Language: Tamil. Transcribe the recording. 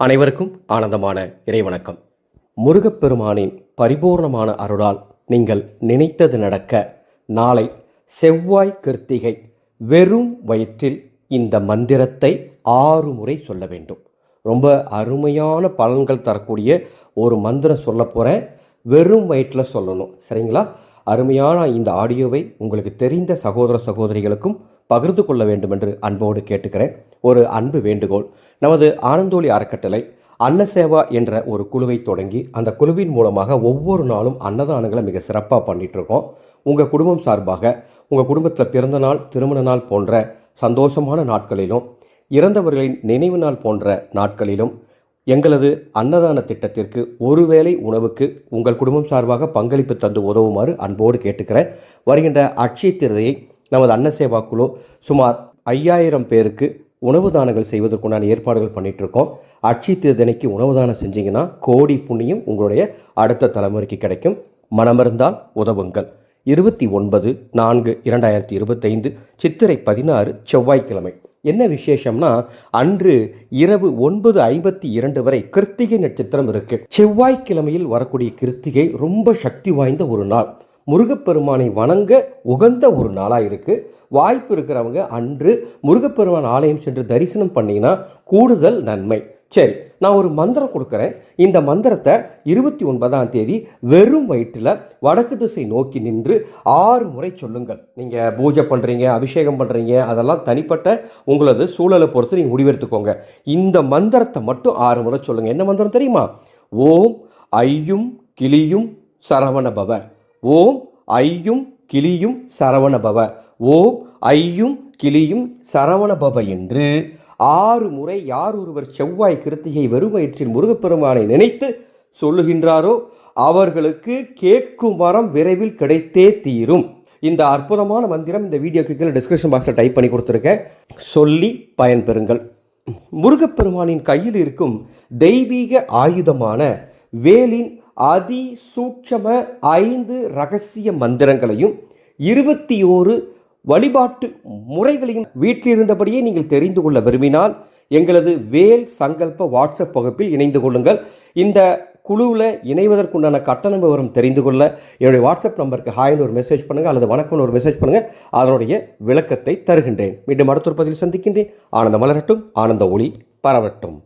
அனைவருக்கும் ஆனந்தமான இறைவணக்கம். முருகப்பெருமானின் பரிபூர்ணமான அருளால் நீங்கள் நினைத்தது நடக்க நாளை செவ்வாய் கிருத்திகை வெறும் வயிற்றில் இந்த மந்திரத்தை ஆறு முறை சொல்ல வேண்டும். ரொம்ப அருமையான பலன்கள் தரக்கூடிய ஒரு மந்திரம் சொல்ல போகிறேன் வெறும் வயிற்றில் சொல்லணும். சரிங்களா? அருமையான இந்த ஆடியோவை உங்களுக்கு தெரிந்த சகோதர சகோதரிகளுக்கும் பகிர்ந்து கொள்ள வேண்டும் என்று அன்போடு கேட்டுக்கிறேன். ஒரு அன்பு வேண்டுகோள். நமது ஆனந்தோழி அறக்கட்டளை அன்னசேவா என்ற ஒரு குழுவை தொடங்கி அந்த குழுவின் மூலமாக ஒவ்வொரு நாளும் அன்னதானங்களை மிக சிறப்பாக பண்ணிகிட்ருக்கோம் உங்கள் குடும்பம் சார்பாக உங்கள் குடும்பத்தில் பிறந்த நாள் திருமண நாள் போன்ற சந்தோஷமான நாட்களிலும் இறந்தவர்களின் நினைவு நாள் போன்ற நாட்களிலும் எங்களது அன்னதான திட்டத்திற்கு ஒருவேளை உணவுக்கு உங்கள் குடும்பம் சார்பாக பங்களிப்பு தந்து உதவுமாறு அன்போடு கேட்டுக்கிறேன். வருகின்ற அட்சய திருதையை நமது அன்னசேவா குழு சுமார் ஐயாயிரம் பேருக்கு உணவு தானங்கள் செய்வதற்குண்டான ஏற்பாடுகள் பண்ணிகிட்ருக்கோம் இருக்கோம் அட்சய உணவு தானம் செஞ்சிங்கன்னா கோடி புண்ணியம் உங்களுடைய அடுத்த தலைமுறைக்கு கிடைக்கும். மனமிருந்தால் உதவுங்கள். இருபத்தி ஒன்பது நான்கு இரண்டாயிரத்தி இருபத்தைந்து சித்திரை பதினாறு செவ்வாய்க்கிழமை. என்ன விசேஷம்னா அன்று இரவு ஒன்பது ஐம்பத்தி இரண்டு வரை கிருத்திகை நட்சத்திரம் இருக்கு. செவ்வாய்க்கிழமையில் வரக்கூடிய கிருத்திகை ரொம்ப சக்தி வாய்ந்த ஒரு நாள். முருகப்பெருமானை வணங்க உகந்த ஒரு நாளாக இருக்குது வாய்ப்பு இருக்கிறவங்க அன்று முருகப்பெருமான் ஆலயம் சென்று தரிசனம் பண்ணிங்கன்னா கூடுதல் நன்மை. சரி நான் ஒரு மந்திரம் கொடுக்குறேன். இந்த மந்திரத்தை இருபத்தி ஒன்பதாம் தேதி வெறும் வயிற்றில் வடக்கு திசை நோக்கி நின்று ஆறு முறை சொல்லுங்கள். நீங்கள் பூஜை பண்ணுறீங்க அபிஷேகம் பண்ணுறீங்க அதெல்லாம் தனிப்பட்ட உங்களது சூழலை பொறுத்து நீங்கள் முடிவெடுத்துக்கோங்க. இந்த மந்திரத்தை மட்டும் ஆறு முறை சொல்லுங்கள் என்ன மந்திரம் தெரியுமா? ஓம் ஐயும் கிளியும் சரவண பவ. ஓம் ஐயும் கிளியும் சரவணபவ. ஓம் ஐயும் கிளியும் சரவணபவ என்று ஆறு முறை யார் ஒருவர் செவ்வாய் கிருத்திகை வெறும் வயிற்றில் முருகப்பெருமானை நினைத்து சொல்லுகின்றாரோ அவர்களுக்கு கேட்கும் வரம் விரைவில் கிடைத்தே தீரும். இந்த அற்புதமான மந்திரம் இந்த வீடியோக்கு கீழே டிஸ்கிரிப்ஷன் பாக்ஸில் டைப் பண்ணி கொடுத்துருக்கேன். சொல்லி பயன்பெறுங்கள். முருகப்பெருமானின் கையில் இருக்கும் தெய்வீக ஆயுதமான வேலின் அதி சூட்சம ஐந்து ரகசிய மந்திரங்களையும் இருபத்தி ஓரு வழிபாட்டு முறைகளையும் வீட்டிலிருந்தபடியே நீங்கள் தெரிந்து கொள்ள விரும்பினால் எங்களது வேல் சங்கல்ப வாட்ஸ்அப் வகுப்பில் இணைந்து கொள்ளுங்கள். இந்த குழுவில் இணைவதற்குண்டான கட்டண விவரம் தெரிந்து கொள்ள என்னுடைய வாட்ஸ்அப் நம்பருக்கு ஹாய்னு ஒரு மெசேஜ் பண்ணுங்கள் அல்லது வணக்கம்னு ஒரு மெசேஜ் பண்ணுங்கள் அதனுடைய விளக்கத்தை தருகின்றேன். மீண்டும் அடுத்த ஒரு பதிவில் சந்திக்கின்றேன். ஆனந்த மலரட்டும் ஆனந்த ஒளி பரவட்டும்.